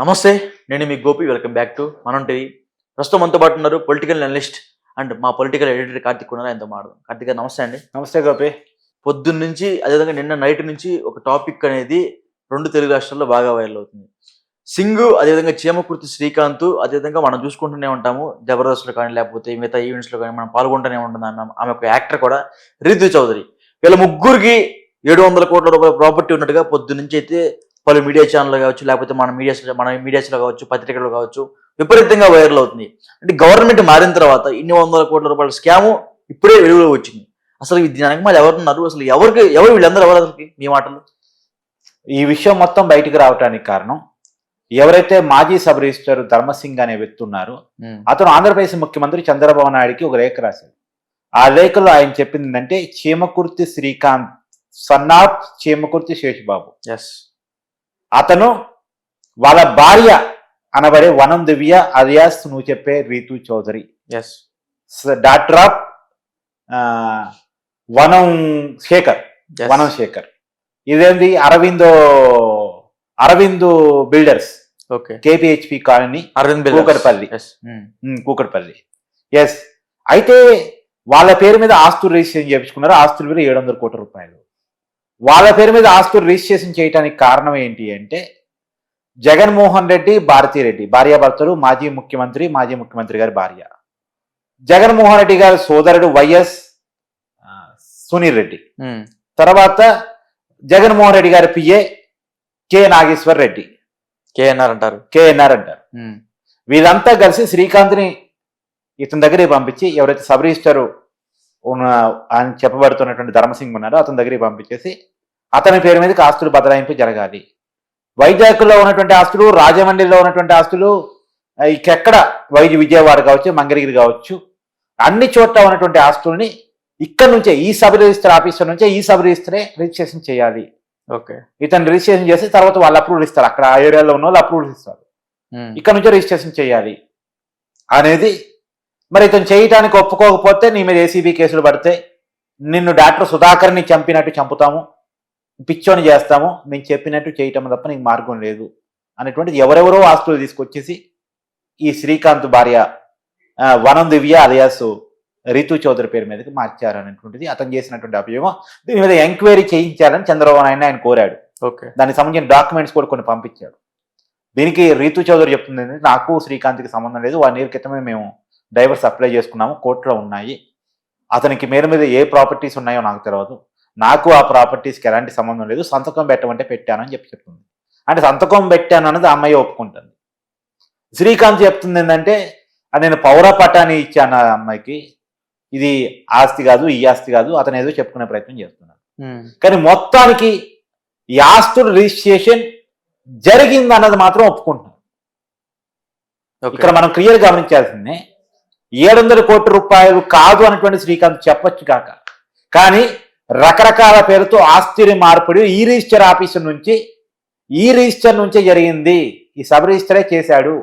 నమస్తే నేను మీ గోపి వెల్కమ్ బ్యాక్ టు మనం టీవీ. ప్రస్తుతం మనతో పాటు ఉన్నారు పొలిటికల్ అనలిస్ట్ అండ్ మా పొలిటికల్ ఎడిటర్ కార్తిక్ ఉన్నారు ఆయనతో మాట్లాడు కార్తిక్ గారు నమస్తే అండి. నమస్తే గోపి. పొద్దున్న నుంచి అదేవిధంగా నిన్న నైట్ నుంచి ఒక టాపిక్ అనేది రెండు తెలుగు రాష్ట్రాల్లో బాగా వైరల్ అవుతుంది. సింగ్ అదేవిధంగా చీమకుర్తి శ్రీకాంత్ అదేవిధంగా మనం చూసుకుంటూనే ఉంటాము జబర్దస్త్లో కానీ లేకపోతే మిగతా ఈవెంట్స్లో కానీ మనం పాల్గొంటూనే ఉంటుంది ఆమె ఆమె ఒక యాక్టర్ కూడా రితు చౌదరి. వీళ్ళ ముగ్గురికి ఏడు వందల కోట్ల రూపాయల ప్రాపర్టీ ఉన్నట్టుగా పొద్దు నుంచి అయితే పలు మీడియా ఛానల్ కావచ్చు లేకపోతే మన మీడియాస్ మన మీడియాస్లో కావచ్చు పత్రికలు కావచ్చు విపరీతంగా వైరల్ అవుతుంది. అంటే గవర్నమెంట్ మారిన తర్వాత ఇన్ని వందల కోట్ల రూపాయల స్కాము ఇప్పుడే వెలుగులో వచ్చింది. అసలు దానికి మళ్ళీ ఎవరున్నారు అసలు ఎవరికి ఎవరు వీళ్ళందరూ ఎవరు అసలు మీ మాటలు? ఈ విషయం మొత్తం బయటికి రావడానికి కారణం ఎవరైతే మాజీ సబ్ రిజిస్టర్ ధర్మసింగ్ అనే వ్యక్తి ఉన్నారో అతను ఆంధ్రప్రదేశ్ ముఖ్యమంత్రి చంద్రబాబు నాయుడుకి ఒక లేఖ రాశారు ఆ లేఖలో ఆయన చెప్పింది ఏంటంటే Cheemakurthi Srikanth son of Cheemakurthi Seshababu. Yes అతను వాళ్ళ భార్య అనబడే వనం దివ్య అలియాస్ నువ్వు చెప్పే Ritu Chowdary. Yes doctor of Vanam Shekhar. Vanam Shekhar. ఇదేంటి Aurobindo Aravind builders. Okay KPHB colony. Aravind Kukatpally. Kukatpally. Yes అయితే వాళ్ళ పేరు మీద ఆస్తులు రిజిస్ట్రేషన్ చేయించుకున్నారు. ఆస్తుల మీద ఏడు వందల కోట్ల రూపాయలు. వాళ్ళ పేరు మీద ఆస్తులు రిజిస్ట్రేషన్ చేయడానికి కారణం ఏంటి అంటే జగన్మోహన్ రెడ్డి భారతీరెడ్డి భార్యాభర్తలు మాజీ ముఖ్యమంత్రి మాజీ ముఖ్యమంత్రి గారి భార్య. జగన్మోహన్ రెడ్డి గారి సోదరుడు వైఎస్ సునీల్ రెడ్డి. తర్వాత జగన్మోహన్ రెడ్డి గారి PA K Nageshwar Reddy. KNR అంటారు. కేఎన్ఆర్ అంటారు. వీళ్ళంతా కలిసి శ్రీకాంత్ని ఇతని దగ్గరికి పంపించి ఎవరైతే సబ్ రిజిస్టర్ ఉన్న అని చెప్పబడుతున్నటువంటి ధర్మసింగ్ ఉన్నారో అతని దగ్గరికి పంపించేసి అతని పేరు మీదకి ఆస్తులు బదలాయింపు జరగాలి. వైజాగ్లో ఉన్నటువంటి ఆస్తులు రాజమండ్రిలో ఉన్నటువంటి ఆస్తులు ఆ, ఇంకెక్కడ వైద్య విజయవాడ కావచ్చు మంగళగిరి కావచ్చు అన్ని చోట్ల ఉన్నటువంటి ఆస్తుల్ని ఇక్కడ నుంచే ఈ సబ్ రిజిస్టర్ ఆఫీసర్ నుంచే ఈ సబ్ రిజిస్టరే రిజిస్ట్రేషన్ చేయాలి. ఓకే. ఇతను రిజిస్ట్రేషన్ చేసి తర్వాత వాళ్ళు అప్రూవల్ ఇస్తారు. అక్కడ ఆ ఏరియాలో ఉన్న వాళ్ళు అప్రూవల్ ఇస్తారు. ఇక్కడ నుంచే రిజిస్ట్రేషన్ చేయాలి. అనేది మరి ఇతను చేయటానికి ఒప్పుకోకపోతే నీ మీద ఏసీబీ కేసులు పడితే నిన్ను డాక్టర్ సుధాకర్ని చంపినట్టు చంపుతాము. పిచ్చోని చేస్తాము మేము చెప్పినట్టు చేయటం తప్ప నీకు మార్గం లేదు అనేటువంటిది ఎవరెవరో ఆస్తులు తీసుకొచ్చేసి ఈ శ్రీకాంత్ భార్య వనం దివ్య అలియాస్ రితు చౌదరి పేరు మీదకి మార్చారు అనేటువంటిది అతను చేసినటువంటి అభియోగం. దీని మీద ఎంక్వైరీ చేయించాలని చంద్రబాబు నాయుడు ఆయన కోరాడు. ఓకే. దానికి సంబంధించిన డాక్యుమెంట్స్ కూడా కొన్ని పంపించాడు. దీనికి రీతు చౌదరి చెప్తుంది నాకు శ్రీకాంత్కి సంబంధం లేదు వన్ ఇయర్ క్రితమే మేము డైవర్స్ అప్లై చేసుకున్నాము కోర్టులో ఉన్నాయి. అతనికి మేర మీద ఏ ప్రాపర్టీస్ ఉన్నాయో నాకు తెలియదు నాకు ఆ ప్రాపర్టీస్కి ఎలాంటి సంబంధం లేదు. సంతకం పెట్టమంటే పెట్టానని చెప్పి చెప్తుంది. అంటే సంతకం పెట్టాను అన్నది అమ్మాయి ఒప్పుకుంటుంది. శ్రీకాంత్ చెప్తుంది ఏంటంటే "అది నేను పౌర పట్టాన్ని ఇచ్చాను ఆ అమ్మాయికి. ఇది ఆస్తి కాదు ఈ ఆస్తి కాదు. అతను ఏదో చెప్పుకునే ప్రయత్నం చేస్తున్నాడు. కానీ మొత్తానికి ఈ ఆస్తుల రిజిస్ట్రేషన్ జరిగింది అన్నది మాత్రం ఒప్పుకుంటున్నాం ఇక్కడ మనం క్లియర్ గమనించాల్సిందే ఏడు వందల కోట్ల రూపాయలు కాదు అన్నటువంటి శ్రీకాంత్ చెప్పొచ్చు కాక. కానీ రకరకాల పేరుతో ఆస్తిని మార్పిడి ఈ రిజిస్టర్ ఆఫీసర్ నుంచి ఈ రిజిస్టర్ నుంచే జరిగింది. ఈ సబ్ రిజిస్టరే చేశాడు.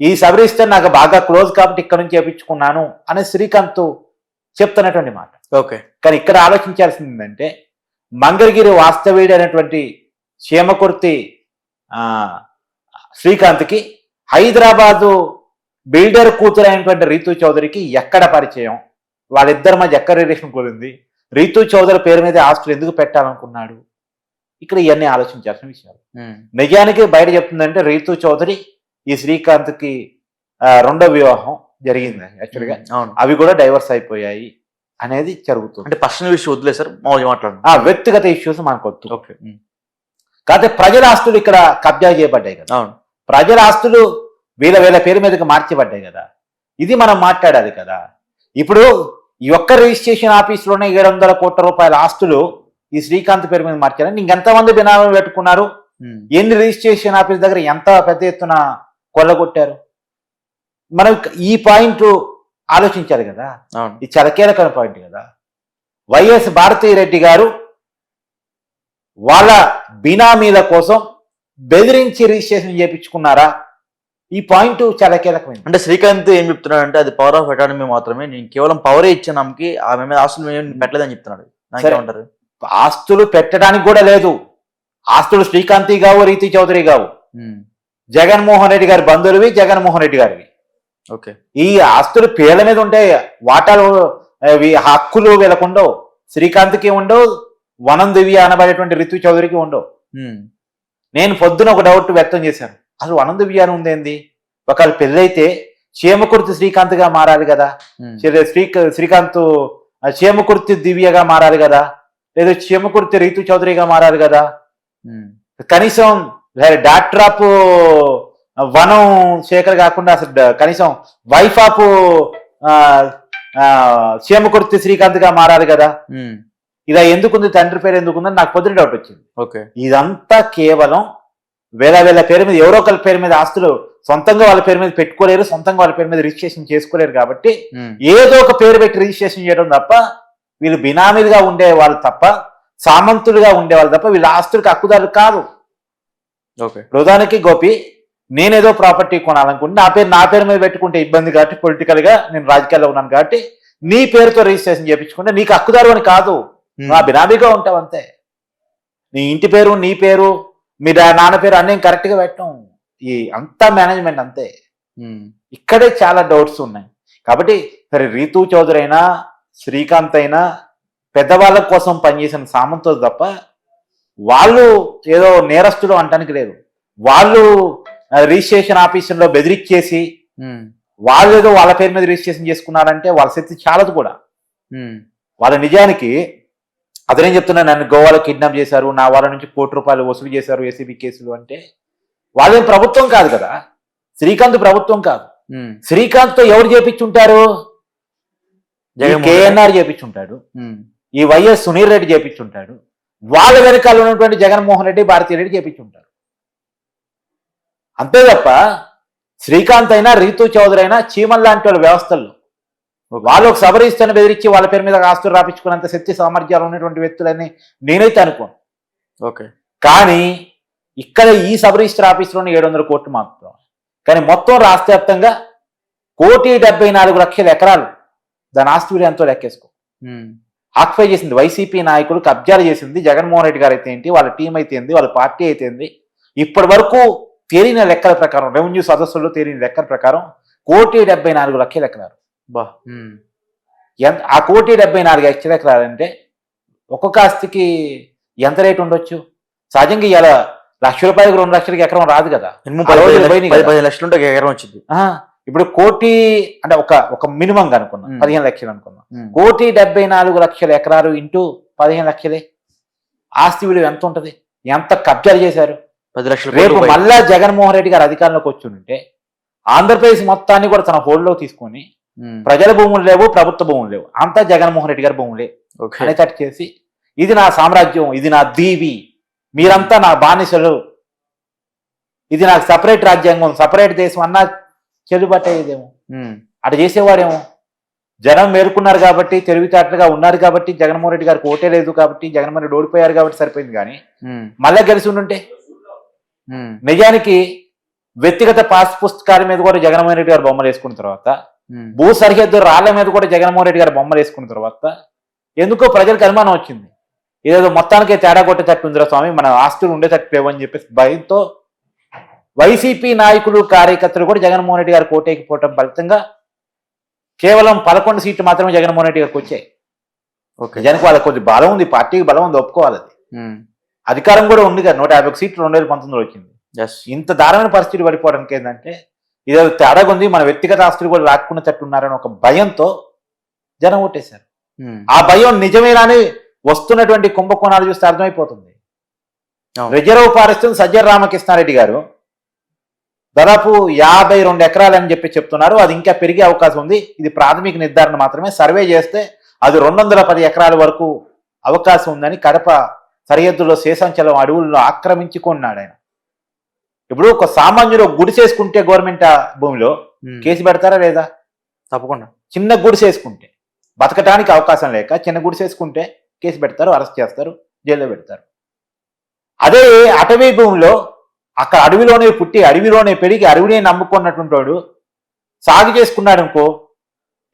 ఈ సబ్ రిజిస్టర్ నాకు బాగా క్లోజ్ కాబట్టి ఇక్కడ నుంచి చేపించుకున్నాను అని శ్రీకాంత్ చెప్తున్నటువంటి మాట. ఓకే. కానీ ఇక్కడ ఆలోచించాల్సింది ఏంటంటే మంగళగిరి వాస్తవ్యుడు అనేటువంటి చీమకుర్తి ఆ, శ్రీకాంత్కి హైదరాబాదు బిల్డర్ కూతురు అయినటువంటి రీతు చౌదరికి ఎక్కడ పరిచయం? వాళ్ళిద్దరి మధ్య ఎక్కడ రిలేషన్ కుదిరింది? రీతు చౌదరి పేరు మీద ఆస్తులు ఎందుకు పెట్టాలనుకున్నాడు? ఇక్కడ ఇవన్నీ ఆలోచించాల్సిన విషయాలు. నిజానికి బయట చెప్తుందంటే రీతు చౌదరి ఈ శ్రీకాంత్కి రెండో వివాహం జరిగింది యాక్చువల్గా. అవును. అవి కూడా డైవర్స్ అయిపోయాయి అనేది జరుగుతుంది. అంటే పర్సనల్ విషయం వదిలే సార్ మామూలుగా ఆ వ్యక్తిగత ఇష్యూస్ మనకు వద్దు ఓకే కాకపోతే ప్రజల ఆస్తులు ఇక్కడ కబ్జా చేయబడ్డాయి కదా. అవును. ప్రజల ఆస్తులు వీళ్ళ వీళ్ళ పేరు మీదకి మార్చబడ్డాయి కదా. ఇది మనం మాట్లాడాలి కదా. ఇప్పుడు ఈ ఒక్క రిజిస్ట్రేషన్ ఆఫీస్లోనే ఏడు వందల కోట్ల రూపాయల ఆస్తులు ఈ శ్రీకాంత్ పేరు మీద మార్చారని ఇంకెంతమంది బినామీ పెట్టుకున్నారు? ఎన్ని రిజిస్ట్రేషన్ ఆఫీస్ దగ్గర ఎంత పెద్ద ఎత్తున కొల్లగొట్టారు? మనం ఈ పాయింట్ ఆలోచించాలి కదా. ఇది చాలా కీలకమైన పాయింట్ కదా. వైఎస్ భారతీరెడ్డి గారు వాళ్ళ బినామీల కోసం బెదిరించి రిజిస్ట్రేషన్ చేయించుకున్నారా? ఈ పాయింట్ చాలా కీలకమైనది అంటే శ్రీకాంత్ ఏం చెప్తున్నాడు అంటే అది పవర్ ఆఫ్ అటానమీ మాత్రమే నేను కేవలం పవరే ఇచ్చాను ఆమెకి ఆమె మీద ఆస్తులు పెట్టలేదని చెప్తున్నాడు. నాకేమంటారు? ఆస్తులు పెట్టడానికి కూడా లేదు. ఆస్తులు శ్రీకాంతి కావు రీతి చౌదరి కావు. జగన్మోహన్ రెడ్డి గారి బంధువులవి జగన్మోహన్ రెడ్డి గారివి. ఓకే. ఈ ఆస్తులు పేర్ల మీద ఉంటాయి. వాటాలు హక్కులు వీళ్ళకు ఉండవు శ్రీకాంత్కి ఉండవు. వనం దివ్య అనబడేటువంటి రితు చౌదరికి ఉండవు. నేను పొద్దున ఒక డౌట్ వ్యక్తం చేశాను. అసలు వనం దివ్య అని ఉందేంది? ఒకవేళ పెళ్ళైతే చీమకుర్తి శ్రీకాంత్గా మారాలి కదా? శ్రీ- శ్రీ శ్రీకాంత్ ఆ, చీమకుర్తి దివ్యగా మారాలి కదా? లేదా చీమకుర్తి రీతు చౌదరిగా మారాలి కదా? కనీసం డాక్టర్ ఆఫ్ వనం శేఖర్ కాకుండా అసలు కనీసం వైఫ్ ఆఫ్ చీమకుర్తి శ్రీకాంత్గా మారాలి కదా? ఇలా ఎందుకుంది? తండ్రి పేరు ఎందుకుందని నాకు పొద్దున డౌట్ వచ్చింది. ఓకే. ఇదంతా కేవలం వేల వేల పేరు మీద ఎవరో ఒకరి పేరు మీద ఆస్తులు సొంతంగా వాళ్ళ పేరు మీద పెట్టుకోలేరు సొంతంగా వాళ్ళ పేరు మీద రిజిస్ట్రేషన్ చేసుకోలేరు కాబట్టి ఏదో ఒక పేరు పెట్టి రిజిస్ట్రేషన్ చేయడం తప్ప వీళ్ళు బినామీలుగా ఉండే వాళ్ళు తప్ప సామంతులుగా ఉండే వాళ్ళు తప్ప వీళ్ళ ఆస్తులకు హక్కుదారులు కాదు. ప్రధానికి గోపి నేనేదో ప్రాపర్టీ కొనాలనుకుంటే నా పేరు నా పేరు మీద పెట్టుకుంటే ఇబ్బంది కాబట్టి పొలిటికల్గా నేను రాజకీయాల్లో ఉన్నాను కాబట్టి నీ పేరుతో రిజిస్ట్రేషన్ చేయించుకుంటే నీకు హక్కుదారు అని కాదు. నా బినామీగా ఉంటావు అంతే. నీ ఇంటి పేరు నీ పేరు మీ నాన్న పేరు అన్నీ కరెక్ట్గా పెట్టడం ఈ అంతా మేనేజ్మెంట్ అంతే. ఇక్కడే చాలా డౌట్స్ ఉన్నాయి. కాబట్టి సరే రీతు చౌదరి అయినా శ్రీకాంత్ అయినా పెద్దవాళ్ళ కోసం పనిచేసిన సామంతులు తప్ప వాళ్ళు ఏదో నేరస్తులు అంటానికి లేదు. వాళ్ళు రిజిస్ట్రేషన్ ఆఫీసులో బెదిరిచ్చేసి వాళ్ళు ఏదో వాళ్ళ పేరు మీద రిజిస్ట్రేషన్ చేసుకున్నారంటే వాళ్ళ శక్తి చాలదు కూడా. వాళ్ళ నిజానికి అతనేం చెప్తున్నా నన్ను గోవాలో కిడ్నాప్ చేశారు నా వాళ్ళ నుంచి కోటి రూపాయలు వసూలు చేశారు ఏసీబీ కేసులు అంటే వాళ్ళేం ప్రభుత్వం కాదు కదా. శ్రీకాంత్ ప్రభుత్వం కాదు. శ్రీకాంత్తో ఎవరు చేపించుంటారు. కేఎన్ఆర్ చేపించుంటాడు. ఈ వైఎస్ సునీల్ రెడ్డి చేపించుంటాడు. వాళ్ళ వెనకాల ఉన్నటువంటి జగన్మోహన్ రెడ్డి భారతీ రెడ్డి చేపించుంటారు. అంతే తప్ప శ్రీకాంత్ అయినా రీతు చౌదరి అయినా చీమల్ లాంటి వాళ్ళ వ్యవస్థల్లో వాళ్ళు ఒక సబరిస్తాను బెదిరించి వాళ్ళ పేరు మీద ఆస్తులు రాపించుకున్నంత శక్తి సామర్థ్యాలు ఉన్నటువంటి వ్యక్తులని నేనైతే అనుకోను. ఓకే. కానీ ఇక్కడ ఈ సబ్ రిజిస్టర్ ఆఫీసులోనే ఏడు వందల కోట్లు మాత్రం. కానీ మొత్తం రాష్ట్ర వ్యాప్తంగా కోటి డెబ్బై నాలుగు లక్షల ఎకరాలు దాని ఆస్తి విలువ ఎంతో లెక్కేసుకో. ఆక్యుపై చేసింది వైసీపీ నాయకులు కబ్జాలు చేసింది జగన్మోహన్ రెడ్డి గారు అయితే ఏంటి వాళ్ళ టీం అయితే ఏంది వాళ్ళ పార్టీ అయితే ఏంది ఇప్పటి వరకు తేలిన లెక్కల ప్రకారం రెవెన్యూ సదస్సుల్లో తేలిన లెక్కల ప్రకారం కోటి డెబ్బై నాలుగు లక్షల ఎకరాలు. బా. ఎంత ఆ కోటి డెబ్బై నాలుగు లక్షల ఎకరాలు అంటే ఒక్కొక్క ఆస్తికి ఎంత రేటు ఉండొచ్చు? సహజంగా ఇవాళ లక్ష రూపాయలకు రెండు లక్షలకి ఎకరం రాదు కదా. లక్షలు ఎకరం వచ్చింది. ఇప్పుడు కోటి అంటే ఒక ఒక మినిమం అనుకున్నాం. పదిహేను లక్షలు అనుకున్నాం. కోటి డెబ్బై నాలుగు లక్షల ఎకరాలు ఇంటూ పదిహేను లక్షలే. ఆస్తి విలువ ఎంత ఉంటది? ఎంత కబ్జాలు చేశారు? పది లక్షల రేపు మళ్ళా జగన్మోహన్ రెడ్డి గారు అధికారంలోకి వచ్చి ఉంటే ఆంధ్రప్రదేశ్ మొత్తాన్ని కూడా తన హోల్డ్లో తీసుకొని ప్రజల భూములు లేవు ప్రభుత్వ భూములు లేవు. అంతా జగన్మోహన్ రెడ్డి గారి భూములే. అనేటట్టు చేసి ఇది నా సామ్రాజ్యం ఇది నా దీవి మీరంతా నా బానిసలు. ఇది నాకు సపరేట్ రాజ్యాంగం సపరేట్ దేశం అన్నా చెల్లుబాటు అయ్యేదేమో ఉమ్, అటు చేసేవాడేమో. జనం మేలుకున్నారు కాబట్టి తెలివితేటలుగా ఉన్నారు కాబట్టి జగన్మోహన్ రెడ్డి గారికి ఓటే లేదు కాబట్టి జగన్మోహన్ రెడ్డి ఓడిపోయారు కాబట్టి సరిపోయింది కానీ ఉమ్, మళ్ళా గెలిచి ఉండుంటే? నిజానికి వ్యక్తిగత పాస్ పుస్తకాల మీద కూడా జగన్మోహన్ రెడ్డి గారు బొమ్మలు వేసుకున్న తర్వాత భూ సరిహద్దు రాళ్ళ మీద కూడా జగన్మోహన్ రెడ్డి గారు బొమ్మలు వేసుకున్న తర్వాత ఎందుకో ప్రజలకు అనుమానం వచ్చింది. ఏదో మొత్తానికే తేడా కొట్టేటట్టు ఉందిరా స్వామి మన ఆస్తులు ఉండేటట్టు లేవని చెప్పేసి భయంతో వైసీపీ నాయకులు కార్యకర్తలు కూడా జగన్మోహన్ రెడ్డి గారు కోటేకిపోవటం ఫలితంగా కేవలం పదకొండు సీట్లు మాత్రమే జగన్మోహన్ రెడ్డి గారికి వచ్చాయి. ఓకే. నిజానికి వాళ్ళకి కొద్ది బలం ఉంది పార్టీకి బలం ఉంది ఒప్పుకోవాలి అది. అధికారం కూడా ఉంది కదా నూట యాభై ఒక సీట్లు రెండు వేల పంతొమ్మిదిలో వచ్చింది. ఇంత దారుణమైన పరిస్థితి పడిపోవడానికి ఏంటంటే ఇదేదో తేడాగా ఉంది. మన వ్యక్తిగత ఆస్తులు కూడా లాక్కునేటట్టు ఉన్నారని ఒక భయంతో జనం ఓటేశారు ఆ భయం నిజమేనని వస్తున్నటువంటి కుంభకోణాలు చూస్తే అర్థమైపోతుంది. రిజర్వ్ ఫారెస్ట్ సజ్జల రామకృష్ణారెడ్డి గారు దాదాపు యాభై రెండు ఎకరాలని చెప్పి చెప్తున్నారు. అది ఇంకా పెరిగే అవకాశం ఉంది. ఇది ప్రాథమిక నిర్ధారణ మాత్రమే. సర్వే చేస్తే అది రెండు వందల పది ఎకరాల వరకు అవకాశం ఉందని కడప సరిహద్దులో శేషాంచలం అడవుల్లో ఆక్రమించుకున్నాడు ఆయన. ఇప్పుడు ఒక సామాన్యుడు ఒక గుడిసేసుకుంటే గవర్నమెంట్ ఆ భూమిలో కేసు పెడతారా లేదా? తప్పకుండా. చిన్న గుడిసేసుకుంటే బతకటానికి అవకాశం లేక చిన్న గుడిసేసుకుంటే కేసు పెడతారు అరెస్ట్ చేస్తారు జైల్లో పెడతారు. అదే అటవీ భూమిలో అక్కడ అడవిలోనే పుట్టి అడవిలోనే పెరిగి అడవినే నమ్ముకున్నటువంటి వాడు సాగు చేసుకున్నాడు అనుకో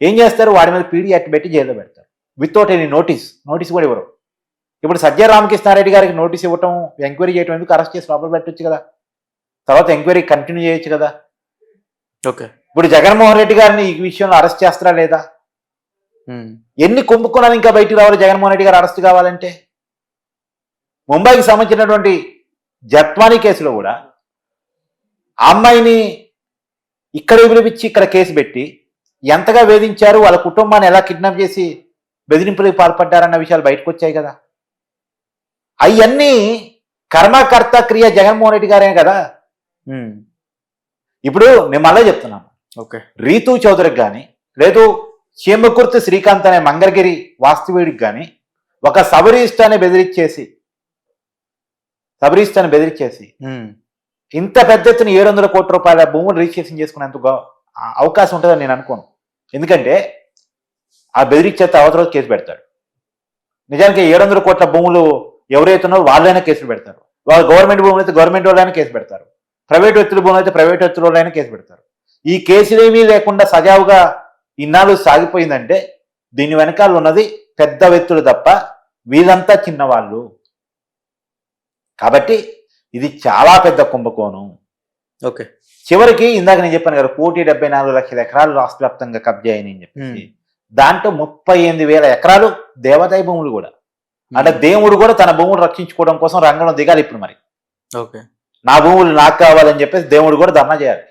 ఏం చేస్తారు? వాడి మీద పీడి అట్టి పెట్టి జైల్లో పెడతారు. Without any notice. నోటీస్ కూడా ఇవ్వరు. ఇప్పుడు సజ్జ రామకృష్ణారెడ్డి గారికి నోటీస్ ఇవ్వటం ఎంక్వైరీ చేయటం ఎందుకు? అరెస్ట్ చేసి లోపల పెట్టొచ్చు కదా. తర్వాత ఎంక్వైరీ కంటిన్యూ చేయొచ్చు కదా. ఓకే. ఇప్పుడు జగన్మోహన్ రెడ్డి గారిని ఈ విషయంలో అరెస్ట్ చేస్తారా లేదా. ఎన్ని కుంభకోణాలు ఇంకా బయటికి రావాలి జగన్మోహన్ రెడ్డి గారు అరెస్ట్ కావాలంటే? ముంబైకి సంబంధించినటువంటి జత్వానీ కేసులో కూడా అమ్మాయిని ఇక్కడ పిలిపించి ఇక్కడ కేసు పెట్టి ఎంతగా వేధించారు వాళ్ళ కుటుంబాన్ని ఎలా కిడ్నాప్ చేసి బెదిరింపులకు పాల్పడ్డారన్న విషయాలు బయటకు వచ్చాయి కదా. అవన్నీ కర్మకర్త క్రియ జగన్మోహన్ రెడ్డి గారే కదా. ఇప్పుడు నేను మళ్ళీ చెప్తున్నాను ఓకే. రీతు చౌదరికి కానీ లేదు చీమకుర్తి శ్రీకాంత్ అనే మంగళగిరి వాస్తవుడికి కానీ ఒక సబరీష్టాన్ని బెదిరించేసి సబరీష్టాన్ని బెదిరించేసి. ఇంత పెద్ద ఎత్తున ఏడు వందల కోట్ల రూపాయల భూములు రిజిస్ట్రేషన్ చేసుకునేంత అవకాశం ఉంటుందని నేను అనుకోను. ఎందుకంటే ఆ బెదిరించేస్తే అవతల కేసు పెడతాడు. నిజానికి ఏడు వందల కోట్ల భూములు ఎవరైతే ఉన్నారో వాళ్ళైనా కేసులు పెడతారు. వాళ్ళు గవర్నమెంట్ భూములు అయితే గవర్నమెంట్ వాళ్ళైనా కేసు పెడతారు. ప్రైవేట్ వ్యక్తుల భూములు అయితే ప్రైవేట్ వ్యక్తుల వాళ్ళైనా కేసు పెడతారు. ఈ కేసులేమీ లేకుండా సజావుగా ఇన్నాళ్ళు సాగిపోయిందంటే దీని వెనకాల ఉన్నది పెద్ద వ్యక్తులు తప్ప వీళ్ళంతా చిన్నవాళ్ళు. కాబట్టి ఇది చాలా పెద్ద కుంభకోణం. ఓకే. చివరికి ఇందాక నేను చెప్పాను కదా కోటి డెబ్బై నాలుగు లక్షల ఎకరాలు రాష్ట్ర వ్యాప్తంగా కబ్జా చెప్పేసి. దాంట్లో ముప్పై ఎనిమిది వేల ఎకరాలు దేవాదాయ భూములు కూడా. అంటే దేవుడు కూడా తన భూములు రక్షించుకోవడం కోసం రంగంలో దిగాలి ఇప్పుడు మరి. ఓకే. నా భూములు నాకు కావాలని చెప్పేసి దేవుడు కూడా ధర్నా చేయాలి.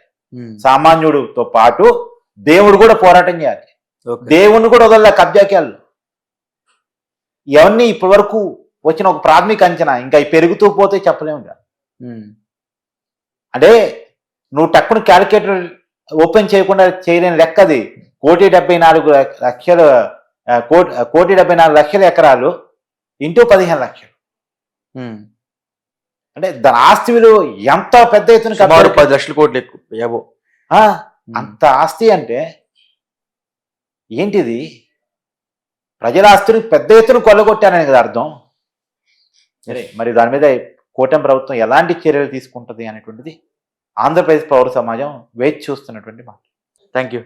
సామాన్యుడితో పాటు దేవుడు కూడా పోరాటం చేయాలి దేవుణ్ణి కూడా వదల కబ్జాకి వాళ్ళు ఇవన్నీ ఇప్పటి వరకు వచ్చిన ఒక ప్రాథమిక అంచనా ఇంకా పెరుగుతూ పోతే చెప్పలేము. ఉమ్. అంటే నువ్వు టక్కున క్యాలిక్యులేటర్ ఓపెన్ చేయకుండా చేయలేని లెక్క అది కోటి డెబ్బై నాలుగు లక్ష- లక్షల కోటి కోటి డెబ్బై నాలుగు లక్షల ఎకరాలు ఇంటూ పదిహేను లక్షలు. అంటే దాని ఆస్తి విలువ ఎంత పెద్ద ఎత్తున సుమారు పది లక్షల కోట్లు ఎక్కువ ఆ, అంత ఆస్తి అంటే ఏంటిది? ప్రజల ఆస్తిని పెద్ద ఎత్తున కొల్లగొట్టానని కదా అర్థం? సరే మరి దాని మీద కూటమి ప్రభుత్వం ఎలాంటి చర్యలు తీసుకుంటుంది అనేటువంటిది ఆంధ్రప్రదేశ్ పౌర సమాజం వేచి చూస్తున్నటువంటి మాట. Thank you.